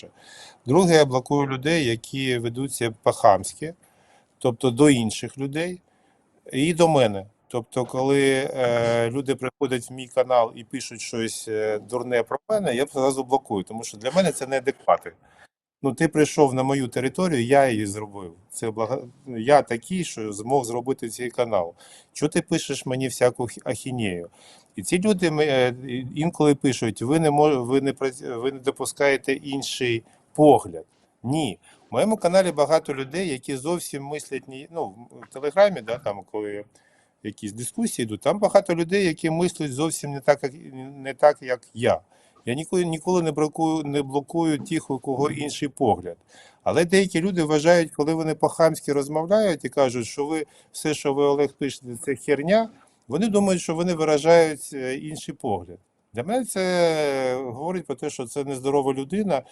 перше. Друге, я блокую людей, які ведуться по-хамськи, тобто до інших людей і до мене. Тобто, коли е, люди приходять в мій канал і пишуть щось е, дурне про мене, я одразу блокую, тому що для мене це неадеквати. Ну, ти прийшов на мою територію, я її зробив. Це блага... Я такий, що змог зробити цей канал. Чого ти пишеш мені всяку ахінею? І ці люди е, інколи пишуть: ви не мож... ви не ви не допускаєте інший погляд. Ні. В моєму каналі багато людей, які зовсім мислять ні. Ну, в Телеграмі, да, там, коли якісь дискусії йдуть, там багато людей, які мислять зовсім не так, як, не так, як я. Я ніколи, ніколи не блокую, не блокую тих, у кого інший погляд. Але деякі люди вважають, коли вони по-хамськи розмовляють і кажуть, що ви все, що ви Олег пишете, це херня, вони думають, що вони виражають е, інший погляд. Для мене це говорить про те, що це нездорова людина,